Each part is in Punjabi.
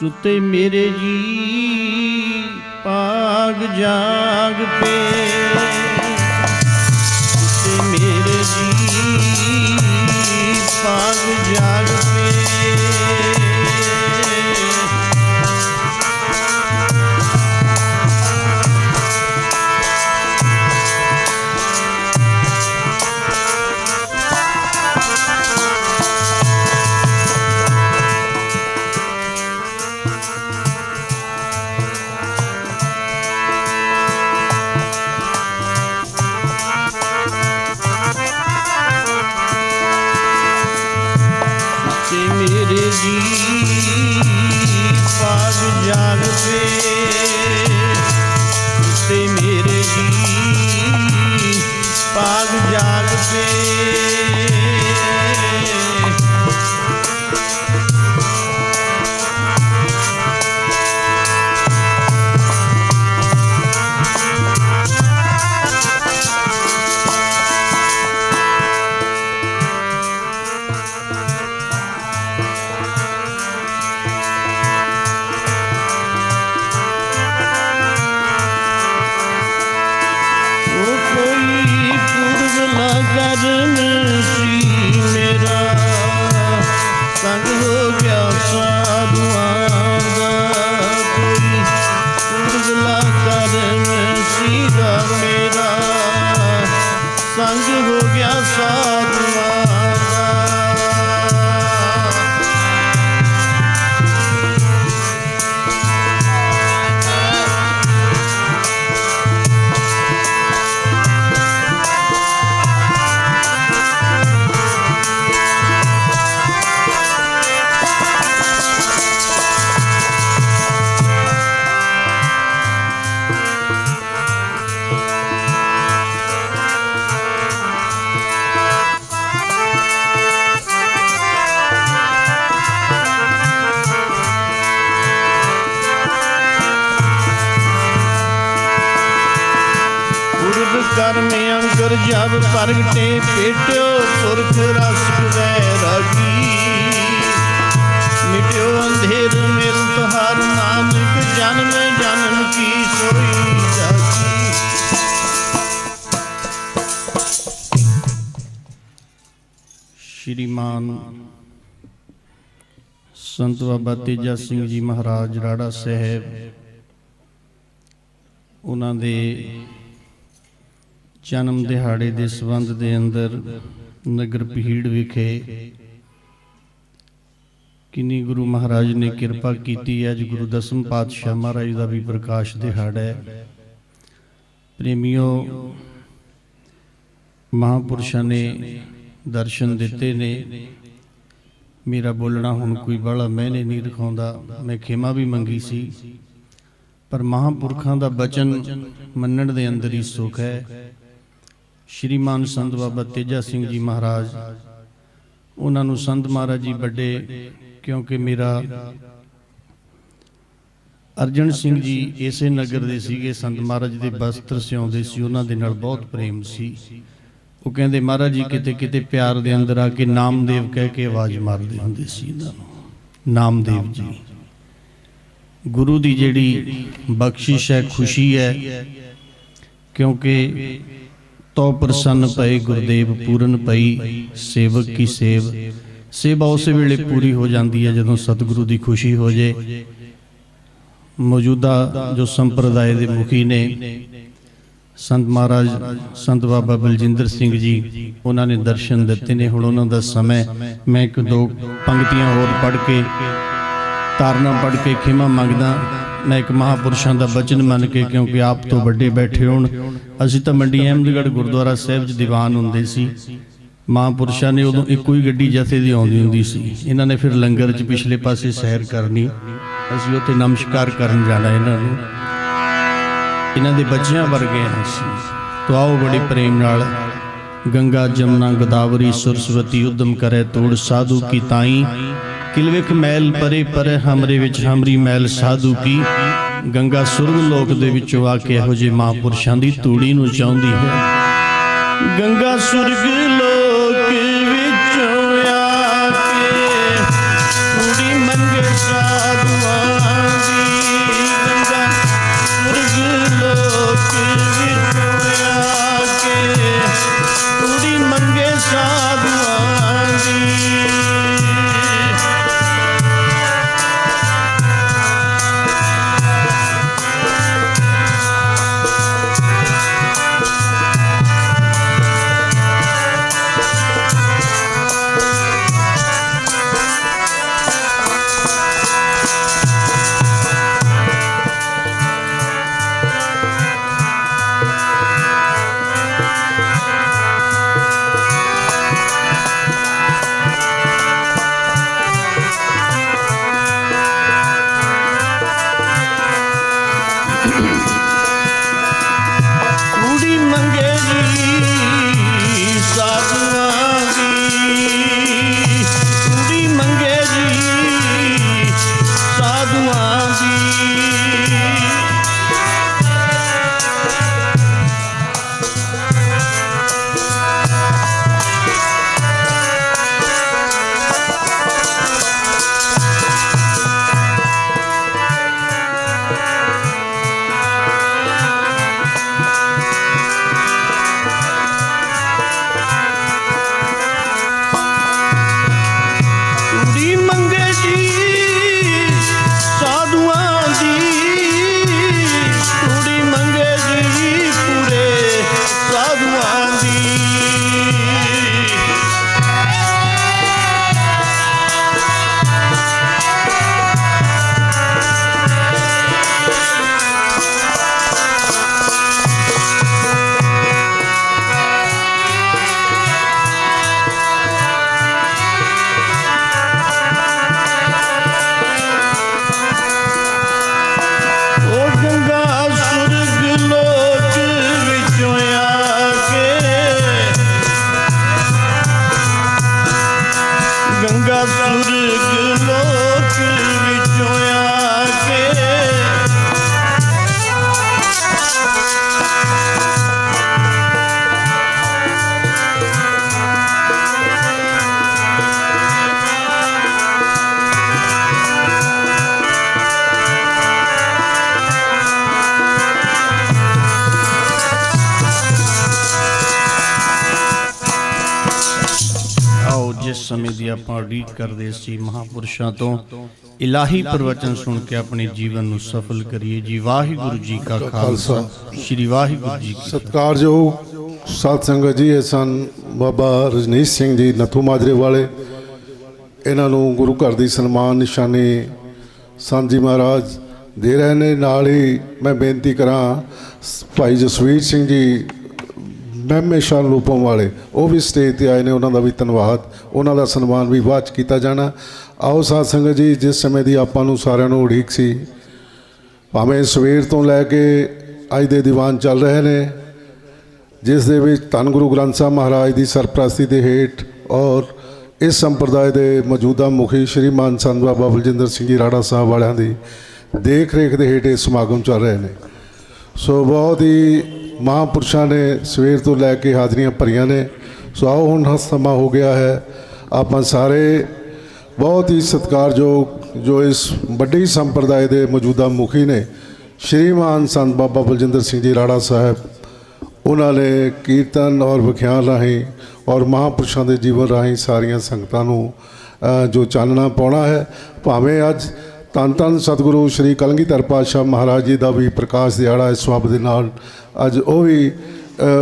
ਸੁਤੇ ਮੇਰੇ ਜੀ ਪਾਗ ਜਾਗ ਪੇ। ਪੁਰਬ ਕਰਮ ਅੰਕਰ ਜਬ ਪ੍ਰਗਟੇ ਪੇਟਿਓ ਪੁਰਖ ਰਸ ਵੈ ਰਾਗੀ। ਮਿਟਿਓ ਅੰਧੇਰ ਮਿਲ ਤੁਹਾਰ ਨਾਨਕ, ਜਨਮ ਜਨਮ ਕੀ ਸੋਈ ਜਾਗੀ। ਸ਼੍ਰੀਮਾਨ ਸੰਤ ਬਾਬਾ ਤੇਜਾ ਸਿੰਘ ਜੀ ਮਹਾਰਾਜ ਰਾੜਾ ਸਾਹਿਬ, ਉਹਨਾਂ ਦੇ ਜਨਮ ਦਿਹਾੜੇ ਦੇ ਸਬੰਧ ਦੇ ਅੰਦਰ ਨਗਰ ਪਹੀੜ ਵਿਖੇ ਕਿੰਨੀ ਗੁਰੂ ਮਹਾਰਾਜ ਨੇ ਕਿਰਪਾ ਕੀਤੀ ਅੱਜ ਗੁਰੂ ਦਸਮ ਪਾਤਸ਼ਾਹ ਮਹਾਰਾਜ ਦਾ ਵੀ ਪ੍ਰਕਾਸ਼ ਦਿਹਾੜਾ ਹੈ। ਪ੍ਰੇਮਿਓ ਮਹਾਪੁਰਸ਼ਾਂ ਨੇ ਦਰਸ਼ਨ ਦਿੱਤੇ ਨੇ। ਮੇਰਾ ਬੋਲਣਾ ਹੁਣ ਕੋਈ ਬੜਾ ਮੈਨੇ ਨਹੀਂ ਰਖਾਉਂਦਾ। ਮੈਂ ਖਿਮਾ ਵੀ ਮੰਗੀ ਸੀ। ਪਰ ਮਹਾਪੁਰਖਾਂ ਦਾ ਬਚਨ ਮੰਨਣ ਦੇ ਅੰਦਰ ਹੀ। ਸੁਖ ਹੈ। ਸ਼੍ਰੀਮਾਨ ਸੰਤ ਬਾਬਾ ਤੇਜਾ ਸਿੰਘ ਜੀ ਮਹਾਰਾਜ। ਉਹਨਾਂ ਨੂੰ ਸੰਤ ਮਹਾਰਾਜ ਜੀ ਵੱਡੇ, ਕਿਉਂਕਿ ਮੇਰਾ ਅਰਜਨ ਸਿੰਘ ਜੀ ਇਸੇ ਨਗਰ ਦੇ ਸੀਗੇ, ਸੰਤ ਮਹਾਰਾਜ ਦੇ ਬਸਤਰ ਸਿਉਂਦੇ ਸੀ, ਉਹਨਾਂ ਦੇ ਨਾਲ ਬਹੁਤ ਪ੍ਰੇਮ ਸੀ। ਉਹ ਕਹਿੰਦੇ, ਮਹਾਰਾਜ ਜੀ ਕਿਤੇ ਕਿਤੇ ਪਿਆਰ ਦੇ ਅੰਦਰ ਆ ਕੇ ਨਾਮਦੇਵ ਕਹਿ ਕੇ ਆਵਾਜ਼ ਮਾਰਦੇ ਹੁੰਦੇ ਸੀ ਇਹਨਾਂ ਨੂੰ। ਨਾਮਦੇਵ ਜੀ। ਗੁਰੂ ਦੀ ਜਿਹੜੀ ਬਖਸ਼ਿਸ਼ ਹੈ, ਖੁਸ਼ੀ ਹੈ, ਕਿਉਂਕਿ ਤੋ ਪ੍ਰਸੰਨ ਪਏ ਗੁਰਦੇਵ ਪੂਰਨ ਪਈ ਸੇਵਕ ਕੀ ਸੇਵ। ਸੇਵਾ। ਉਸੇ ਵੇਲੇ ਪੂਰੀ ਹੋ ਜਾਂਦੀ ਹੈ ਜਦੋਂ ਸਤਿਗੁਰੂ ਦੀ ਖੁਸ਼ੀ ਹੋ ਜੇ। ਮੌਜੂਦਾ ਜੋ ਸੰਪਰਦਾਇ ਦੇ ਮੁਖੀ ਨੇ ਸੰਤ ਮਹਾਰਾਜ ਸੰਤ ਬਾਬਾ ਬਲਜਿੰਦਰ ਸਿੰਘ ਜੀ ਉਹਨਾਂ ਨੇ ਦਰਸ਼ਨ ਦਿੱਤੇ ਨੇ। ਹੁਣ ਉਹਨਾਂ ਦਾ ਸਮੇਂ। ਮੈਂ ਇੱਕ ਦੋ ਪੰਕਤੀਆਂ ਹੋਰ ਪੜ੍ਹ ਕੇ ਤਾਰਨਾ ਪੜ੍ਹ ਕੇ ਖਿਮਾ ਮੰਗਦਾ। ਮੈਂ ਇੱਕ ਮਹਾਪੁਰਸ਼ਾਂ ਦਾ ਬਚਨ ਮੰਨ ਕੇ ਕਿਉਂਕਿ ਆਪ ਤੋਂ ਵੱਡੇ ਬੈਠੇ ਹੋਣ। ਅਸੀਂ ਤਾਂ ਮੰਡੀ ਅਹਿਮਦਗੜ੍ਹ ਗੁਰਦੁਆਰਾ ਸਾਹਿਬ 'ਚ ਦੀਵਾਨ ਹੁੰਦੇ ਸੀ। ਮਹਾਂਪੁਰਸ਼ਾਂ ਨੇ ਉਦੋਂ ਇੱਕੋ ਹੀ ਗੱਡੀ ਜਥੇ ਦੀ ਆਉਂਦੀ ਹੁੰਦੀ ਸੀ। ਇਹਨਾਂ ਨੇ ਫਿਰ ਲੰਗਰ 'ਚ ਪਿਛਲੇ ਪਾਸੇ ਸੈਰ ਕਰਨੀ। ਅਸੀਂ ਉੱਥੇ ਨਮਸਕਾਰ ਕਰਨ ਜਾਣਾ ਇਹਨਾਂ ਨੂੰ। ਇਹਨਾਂ ਦੇ ਬੱਚਿਆਂ ਵਰਗੇ ਹਾਂ ਅਸੀਂ। ਤੋ ਆਓ ਬੜੇ ਪ੍ਰੇਮ ਨਾਲ ਗੰਗਾ, ਜਮਨਾ, ਗੋਦਾਵਰੀ, ਸਰਸਵਤੀ, ਉਦਮ ਕਰੇ ਤੋੜ, ਸਾਧੂ ਕੀ ਤਾਈ। ਕਿਲਵਿਕ ਮੈਲ ਪਰੇ ਪਰੇ ਹਮਰੇ ਵਿੱਚ ਹਮਰੀ ਮੈਲ ਸਾਧੂ ਕੀ? ਗੰਗਾ ਸੁਰਗ ਲੋਕ ਦੇ ਵਿੱਚੋਂ ਆ ਕੇ ਇਹੋ ਜਿਹੇ ਮਹਾਂਪੁਰਸ਼ਾਂ ਦੀ ਤੂੜੀ ਨੂੰ ਚਾਹੁੰਦੀ ਹੈ। ਗੰਗਾ ਸੁਰਗ love. ਆਪਾਂ ਉਡੀਕ ਕਰਦੇ ਸੀ ਮਹਾਪੁਰਸ਼ਾਂ ਤੋਂ ਇਲਾਹੀ ਪ੍ਰਵਚਨ ਸੁਣ ਕੇ ਆਪਣੇ ਜੀਵਨ ਨੂੰ ਸਫਲ ਕਰੀਏ। ਜੀ ਵਾਹਿਗੁਰੂ ਜੀ ਕਾ ਖਾਲਸਾ। ਸ੍ਰੀ ਵਾਹਿਗੁਰੂ ਜੀ ਕੀ। ਸਤਿਕਾਰਯੋਗ ਸਾਧ ਸੰਗਤ ਜੀ ਇਹ ਸਨ ਬਾਬਾ ਰਜਨੀਸ਼ ਸਿੰਘ ਜੀ ਨੱਥੂ ਮਾਜਰੇ ਵਾਲੇ। ਇਹਨਾਂ ਨੂੰ ਗੁਰੂ ਘਰ ਦੀ ਸਨਮਾਨ ਨਿਸ਼ਾਨੀ ਸੰਤ ਜੀ ਮਹਾਰਾਜ ਦੇ ਰਹੇ ਨੇ। ਨਾਲ ਹੀ ਮੈਂ ਬੇਨਤੀ ਕਰਾਂ ਭਾਈ ਜਸਵੀਰ ਸਿੰਘ ਜੀ ਮਹਿਮੇ ਸ਼ਾਨ ਰੂਪੋਂ ਵਾਲੇ, ਉਹ ਵੀ ਸਟੇਜ ਤੇ ਆਏ ਨੇ, ਉਹਨਾਂ ਦਾ ਵੀ ਧੰਨਵਾਦ। ਉਹਨਾਂ ਦਾ ਸਨਮਾਨ ਵੀ ਬਾਅਦ 'ਚ ਕੀਤਾ ਜਾਣਾ। ਆਓ ਸਾਧ ਸੰਗਤ ਜੀ, ਜਿਸ ਸਮੇਂ ਦੀ ਆਪਾਂ ਨੂੰ ਸਾਰਿਆਂ ਨੂੰ ਉਡੀਕ ਸੀ, ਭਾਵੇਂ ਸਵੇਰ ਤੋਂ ਲੈ ਕੇ ਅੱਜ ਦੇ ਦੀਵਾਨ ਚੱਲ ਰਹੇ ਨੇ, ਜਿਸ ਦੇ ਵਿੱਚ ਧੰਨ ਗੁਰੂ ਗ੍ਰੰਥ ਸਾਹਿਬ ਮਹਾਰਾਜ ਦੀ ਸਰਪ੍ਰਸਤੀ ਦੇ ਹੇਠ ਔਰ ਇਸ ਸੰਪਰਦਾਇ ਦੇ ਮੌਜੂਦਾ ਮੁਖੀ ਸ਼੍ਰੀਮਾਨ ਸੰਤ ਬਾਬਾ ਬਲਜਿੰਦਰ ਸਿੰਘ ਜੀ ਰਾੜਾ ਸਾਹਿਬ ਵਾਲਿਆਂ ਦੀ ਦੇਖ ਰੇਖ ਦੇ ਹੇਠ ਇਹ ਸਮਾਗਮ ਚੱਲ ਰਹੇ ਨੇ। ਸੋ ਬਹੁਤ ਹੀ ਮਹਾਂਪੁਰਸ਼ਾਂ ਨੇ ਸਵੇਰ ਤੋਂ ਲੈ ਕੇ ਹਾਜ਼ਰੀਆਂ ਭਰੀਆਂ ਨੇ। ਸੋ ਆਓ ਹੁਣ ਸਮਾਂ ਹੋ ਗਿਆ ਹੈ। ਆਪਾਂ ਸਾਰੇ ਬਹੁਤ ਹੀ ਸਤਿਕਾਰਯੋਗ ਜੋ ਇਸ ਵੱਡੀ ਸੰਪਰਦਾਇ ਦੇ ਮੌਜੂਦਾ ਮੁਖੀ ਨੇ, ਸ਼੍ਰੀਮਾਨ ਸੰਤ ਬਾਬਾ ਬਲਜਿੰਦਰ ਸਿੰਘ ਜੀ ਰਾੜਾ ਸਾਹਿਬ, ਉਹਨਾਂ ਨੇ ਕੀਰਤਨ ਔਰ ਵਿਖਿਆਨ ਰਾਹੀਂ ਔਰ ਮਹਾਂਪੁਰਸ਼ਾਂ ਦੇ ਜੀਵਨ ਰਾਹੀਂ ਸਾਰੀਆਂ ਸੰਗਤਾਂ ਨੂੰ ਜੋ ਚਾਨਣਾ ਪਾਉਣਾ ਹੈ। ਭਾਵੇਂ ਅੱਜ ਧੰਨ ਧੰਨ ਸਤਿਗੁਰੂ ਸ੍ਰੀ ਕਲਗੀਧਰ ਪਾਤਸ਼ਾਹ ਮਹਾਰਾਜ ਜੀ ਦਾ ਵੀ ਪ੍ਰਕਾਸ਼ ਦਿਹਾੜਾ ਇਸ ਸਬਬ ਦੇ ਨਾਲ। ਅੱਜ ਉਹ ਵੀ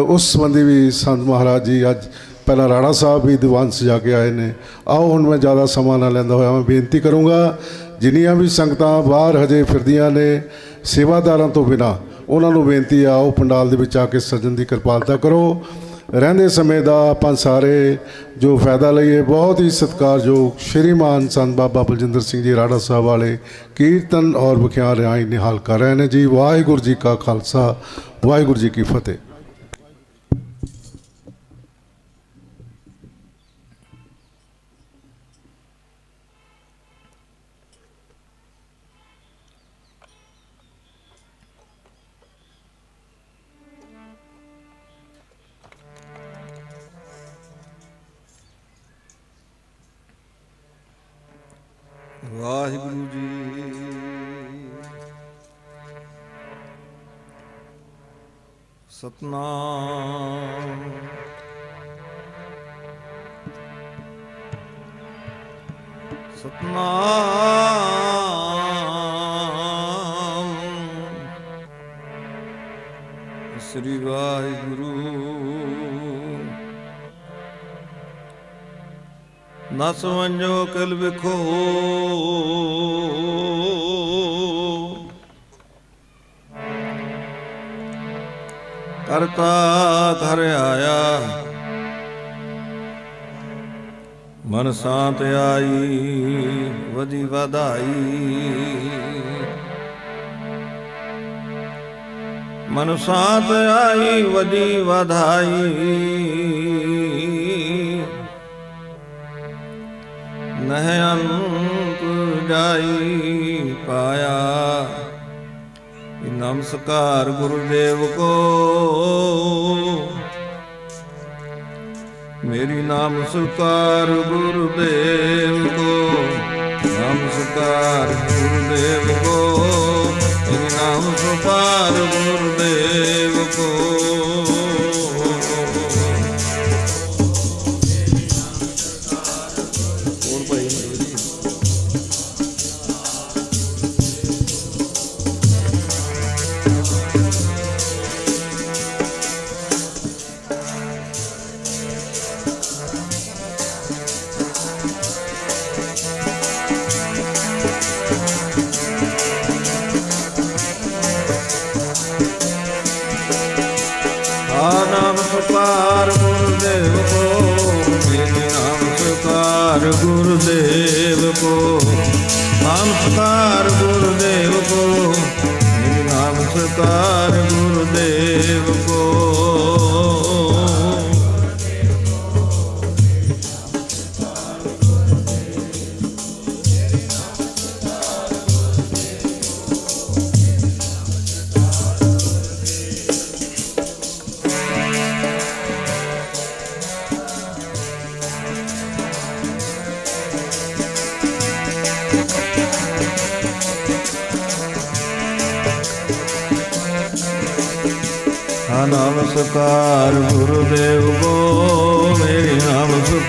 ਉਸ ਸੰਬੰਧੀ ਵੀ ਸੰਤ ਮਹਾਰਾਜ ਜੀ ਅੱਜ ਪਹਿਲਾਂ ਰਾਣਾ ਸਾਹਿਬ ਵੀ ਦੀਵਾਨ ਸਜਾ ਕੇ ਆਏ ਨੇ। ਆਓ ਹੁਣ ਮੈਂ ਜ਼ਿਆਦਾ ਸਮਾਂ ਨਾ ਲੈਂਦਾ ਹੋਇਆ, ਮੈਂ ਬੇਨਤੀ ਕਰੂੰਗਾ, ਜਿੰਨੀਆਂ ਵੀ ਸੰਗਤਾਂ ਬਾਹਰ ਹਜੇ ਫਿਰਦੀਆਂ ਨੇ ਸੇਵਾਦਾਰਾਂ ਤੋਂ ਬਿਨਾ, ਉਹਨਾਂ ਨੂੰ ਬੇਨਤੀ ਆ, ਉਹ ਪੰਡਾਲ ਦੇ ਵਿੱਚ ਆ ਕੇ ਸੱਜਣ ਦੀ ਕਿਰਪਾਲਤਾ ਕਰੋ। ਰਹਿੰਦੇ ਸਮੇਂ ਦਾ ਆਪਾਂ ਸਾਰੇ ਜੋ ਫਾਇਦਾ ਲਈਏ, ਬਹੁਤ ਹੀ ਸਤਿਕਾਰਯੋਗ ਸ਼੍ਰੀਮਾਨ ਸੰਤ ਬਾਬਾ ਬਲਜਿੰਦਰ ਸਿੰਘ ਜੀ ਰਾੜਾ ਸਾਹਿਬ ਵਾਲੇ ਕੀਰਤਨ ਔਰ ਵਿਖਿਆਨ ਰਿਆਈ ਨਿਹਾਲ ਕਰ ਰਹੇ ਨੇ। ਜੀ, ਵਾਹਿਗੁਰੂ ਜੀ ਕਾ ਖਾਲਸਾ, ਵਾਹਿਗੁਰੂ ਜੀ ਕੀ ਫਤਿਹ। ਸਤਨਾਮ। ਸ੍ਰੀ ਵਾਹਿਗੁਰੂ। ਨਾ ਸਮਝੋ ਕਲ ਵਿਖੋ। ਕਰਤਾ ਘਰ ਆਇਆ ਮਨ ਸ਼ਾਂਤ ਆਈ, ਵਧੀ ਵਧਾਈ। ਮਨ ਸ਼ਾਂਤ ਆਈ, ਵਧੀ ਵਧਾਈ। ਨਹਿ ਅੰਤ ਜਾਈ ਪਾਇਆ। ਇਹ ਨਮਸਕਾਰ ਗੁਰਦੇਵ ਕੋ ਮੇਰੀ ਨਾਮ ਸੁਕਾਰ ਗੁਰਦੇਵ ਕੋ ਨਾਮ ਸੁਕਾਰ ਗੁਰਦੇਵ ਕੋ ਮੇਰੀ ਨਾਮ ਸੁਕਾਰ ਗੁਰਦੇਵ ਕੋ।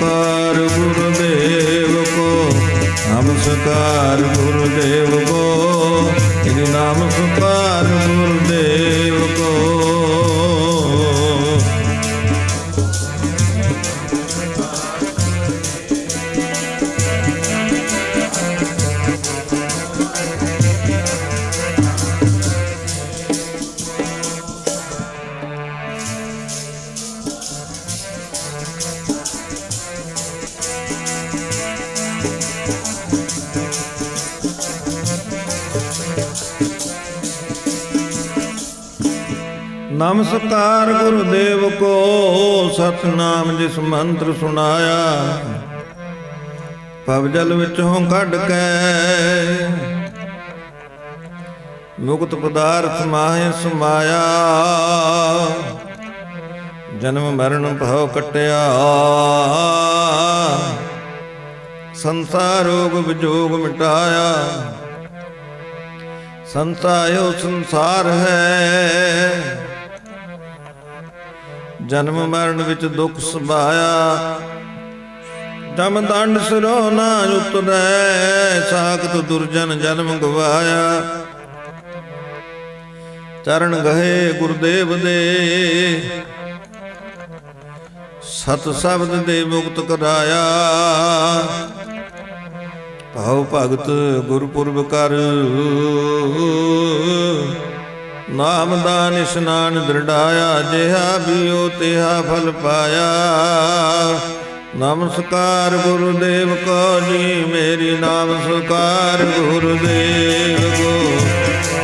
ਨਮਸਕਾਰ ਨਮਸਕਾਰ ਗੁਰਦੇਵ ਕੋ, ਸਤਨਾਮ ਜਿਸ ਮੰਤਰ ਸੁਣਾਇਆ। ਪਵਜਲ ਵਿੱਚੋਂ ਕੱਢ ਕੇ, ਮੁਕਤ ਪਦਾਰਥ ਮਾਹਿ ਸਮਾਇਆ। ਜਨਮ ਮਰਨ ਭਉ ਕਟਿਆ। ਸੰਸਾਰ ਰੋਗ ਵਿਜੋਗ ਮਿਟਾਇਆ। ਸੰਸਾਇਓ ਸੰਸਾਰ ਹੈ। ਜਨਮ ਮਰਨ ਵਿੱਚ ਦੁੱਖ ਸਬਾਇਆ ਦਮ ਦੰਡ ਸਿਰੋ ਨਾ ਉਤਰੈ, ਸਾਖਤ ਦੁਰਜਨ ਜਨਮ ਗਵਾਇਆ। ਚਰਨ ਗਏ ਗੁਰਦੇਵ ਦੇ। ਸਤ ਸ਼ਬਦ ਦੇ ਮੁਕਤ ਕਰਾਇਆ। ਭਾਉ ਭਗਤ ਗੁਰਪੁਰਬ ਕਰ। ਨਾਮ ਦਾਨ ਇਸ਼ਨਾਨ ਦ੍ਰਿੜਾਇਆ, ਜਿਹਾ ਬਿਓ ਤਿਹਾ ਫਲ ਪਾਇਆ। ਨਮਸਕਾਰ ਗੁਰਦੇਵ ਕੋ ਜੀ, ਮੇਰੀ ਨਾਮ ਸੁਕਾਰ ਗੁਰਦੇਵ ਕੋ।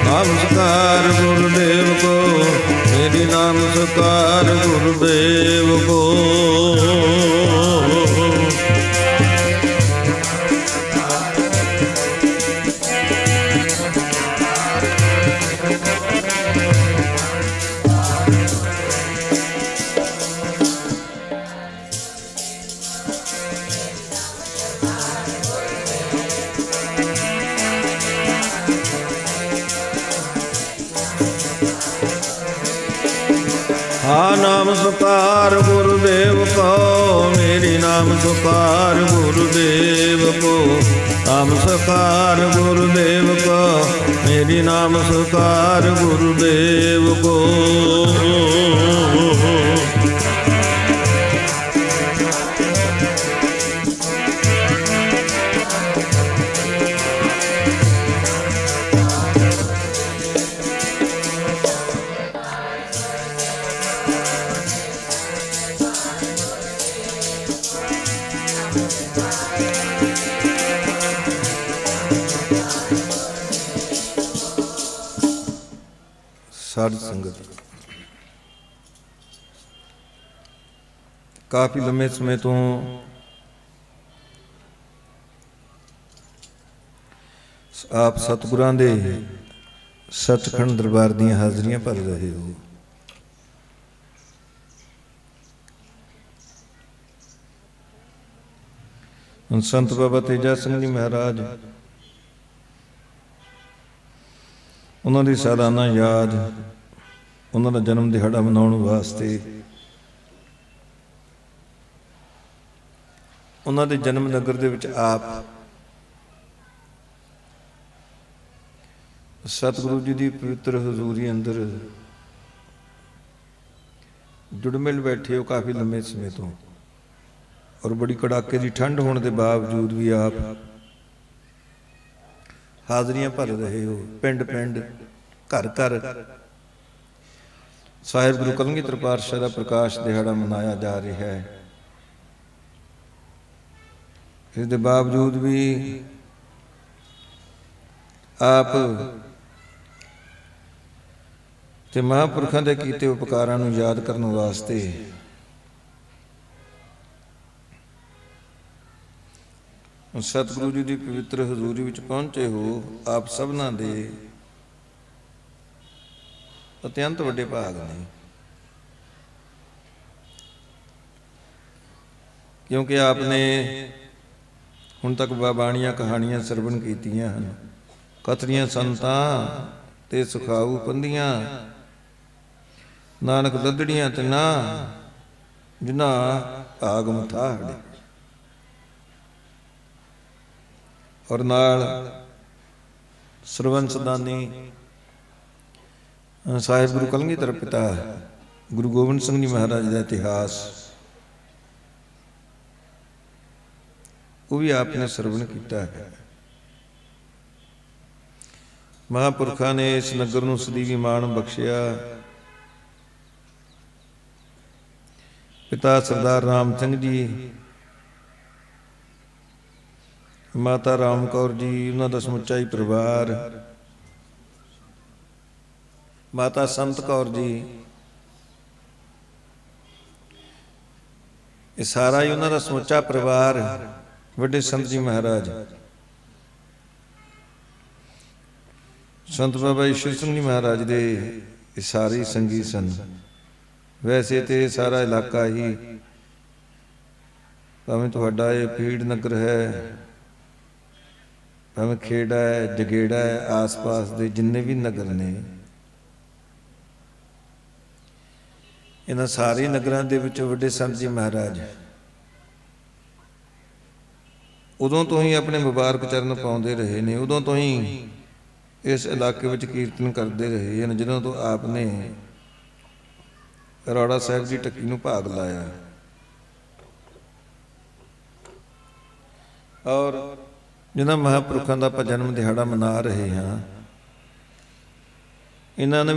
ਨਮਸਕਾਰ ਗੁਰਦੇਵ ਕੋ, ਮੇਰੀ ਨਾਮ ਸੁਕਾਰ ਗੁਰਦੇਵ ਕੋ। ਆ ਨਾਮ ਸੁਕਾਰ ਗੁਰਦੇਵ ਕੋ, ਮੇਰੀ ਨਾਮ ਸੁਕਾਰ ਗੁਰਦੇਵ ਕੋ। ਨਾਮ ਸੁਕਾਰ ਗੁਰਦੇਵ ਕੋ, ਮੇਰੀ ਨਾਮ ਸੁਕਾਰ ਗੁਰਦੇਵ ਕੋ। ਸਾਧ ਸੰਗਤ। ਕਾਫੀ ਲੰਮੇ ਸਮੇਂ ਤੋਂ ਆਪ ਸਤਿਗੁਰਾਂ ਦੇ ਸੱਚਖੰਡ ਦਰਬਾਰ ਦੀਆਂ ਹਾਜ਼ਰੀਆਂ ਭਰ ਰਹੇ ਹੋ। ਸੰਤ ਬਾਬਾ ਤੇਜਾ ਸਿੰਘ ਜੀ ਮਹਾਰਾਜ, ਉਹਨਾਂ ਦੀ ਸਾਲਾਨਾ ਯਾਦ, ਉਹਨਾਂ ਦਾ ਜਨਮ ਦਿਹਾੜਾ ਮਨਾਉਣ ਵਾਸਤੇ, ਉਹਨਾਂ ਦੇ ਜਨਮ ਨਗਰ ਦੇ ਵਿੱਚ ਆਪ ਸਤਿਗੁਰੂ ਜੀ ਦੀ ਪਵਿੱਤਰ ਹਜ਼ੂਰੀ ਅੰਦਰ ਜੁੜਮਿਲ ਬੈਠੇ ਹੋ ਕਾਫੀ ਲੰਮੇ ਸਮੇਂ ਤੋਂ। ਔਰ ਬੜੀ ਕੜਾਕੇ ਦੀ ਠੰਡ ਹੋਣ ਦੇ ਬਾਵਜੂਦ ਵੀ ਆਪ ਹਾਜ਼ਰੀਆਂ ਭਰ ਰਹੇ ਹੋ, ਪਿੰਡ ਪਿੰਡ, ਘਰ ਘਰ। ਸਾਹਿਬ ਗੁਰੂ ਕਲਗੀਧਰ ਪਾਤਸ਼ਾਹ ਦਾ ਪ੍ਰਕਾਸ਼ ਦਿਹਾੜਾ ਮਨਾਇਆ ਜਾ ਰਿਹਾ ਹੈ। ਇਸ ਦੇ ਬਾਵਜੂਦ ਵੀ ਆਪ ਤੇ ਮਹਾਂਪੁਰਖਾਂ ਦੇ ਕੀਤੇ ਉਪਕਾਰਾਂ ਨੂੰ ਯਾਦ ਕਰਨ ਵਾਸਤੇ ਸਤਿਗੁਰੂ ਜੀ ਦੀ ਪਵਿੱਤਰ ਹਜ਼ੂਰੀ ਵਿੱਚ ਪਹੁੰਚੇ ਹੋ, ਆਪ ਸਭਨਾਂ ਦੇ ਅਤਿਅੰਤ ਵੱਡੇ ਭਾਗ ਨੇ। ਕਿਉਂਕਿ ਆਪ ਨੇ ਹੁਣ ਤੱਕ ਬਾਣੀਆਂ ਕਹਾਣੀਆਂ ਸਰਵਣ ਕੀਤੀਆਂ ਹਨ। ਕਥਰੀਆਂ ਸੰਤਾਂ ਤੇ ਸੁਖਾਊ ਪੰਦੀਆਂ ਨਾਨਕ ਦੱਦੜੀਆਂ ਤੇ ਨਾ ਜਿਨ੍ਹਾਂ ਭਾਗ ਮਥਾੜ ਔਰ ਨਾਲ ਸਰਵੰਸ ਦਾਨੀ ਸਾਹਿਬ ਗੁਰੂ ਕਲਗੀਧਰ ਪਿਤਾ, ਗੁਰੂ ਗੋਬਿੰਦ ਸਿੰਘ ਜੀ ਮਹਾਰਾਜ ਦਾ ਇਤਿਹਾਸ, ਉਹ ਵੀ ਆਪ ਨੇ ਸਰਵਣ ਕੀਤਾ ਹੈ। ਮਹਾਪੁਰਖਾਂ ਨੇ ਇਸ ਨਗਰ ਨੂੰ ਸਦੀਵੀ ਮਾਣ ਬਖਸ਼ਿਆ। ਪਿਤਾ ਸਰਦਾਰ ਰਾਮ ਸਿੰਘ ਜੀ ਮਾਤਾ ਰਾਮ ਕੌਰ ਜੀ, ਉਹਨਾਂ ਦਾ ਸਮੁੱਚਾ ਹੀ ਪਰਿਵਾਰ। ਮਾਤਾ ਸੰਤ ਕੌਰ ਜੀ, ਇਹ ਸਾਰਾ ਹੀ ਉਹਨਾਂ ਦਾ ਸਮੁੱਚਾ ਪਰਿਵਾਰ, ਵੱਡੇ ਸੰਤ ਜੀ ਮਹਾਰਾਜ। ਸੰਤ ਬਾਬਾ ਈਸ਼ਵਰ ਸਿੰਘ ਜੀ ਮਹਾਰਾਜ ਦੇ ਇਹ ਸਾਰੇ ਸੰਗੀ ਸਨ। ਵੈਸੇ ਤੇ ਸਾਰਾ ਇਲਾਕਾ ਹੀ ਭਾਵੇਂ ਤੁਹਾਡਾ ਇਹ ਪੀੜ ਨਗਰ ਹੈ ਭਾਵੇਂ ਖੇੜਾ ਹੈ, ਜਗੇੜਾ ਹੈ, ਆਸ-ਪਾਸ ਦੇ ਜਿੰਨੇ ਵੀ ਨਗਰ ਨੇ, ਇਹਨਾਂ ਸਾਰੇ ਨਗਰਾਂ ਦੇ ਵਿੱਚ ਵੱਡੇ ਸੰਤ ਜੀ ਮਹਾਰਾਜ, ਉਦੋਂ ਤੋਂ ਹੀ ਆਪਣੇ ਮੁਬਾਰਕ ਚਰਨ ਪਾਉਂਦੇ ਰਹੇ ਨੇ, ਉਦੋਂ ਤੋਂ ਹੀ ਇਸ ਇਲਾਕੇ ਵਿੱਚ ਕੀਰਤਨ ਕਰਦੇ ਰਹੇ ਹਨ ਜਦੋਂ ਤੋਂ ਆਪ ਨੇ ਰੌੜਾ ਸਾਹਿਬ ਦੀ ਟੱਕੀ ਨੂੰ ਭਾਗ ਲਾਇਆ। ਔਰ ਜਿਹਨਾਂ ਮਹਾਂਪੁਰਖਾਂ ਦਾ ਆਪਾਂ ਜਨਮ ਦਿਹਾੜਾ ਮਨਾ ਰਹੇ ਹਾਂ ਇਹਨਾਂ ਨੇ ਵੀ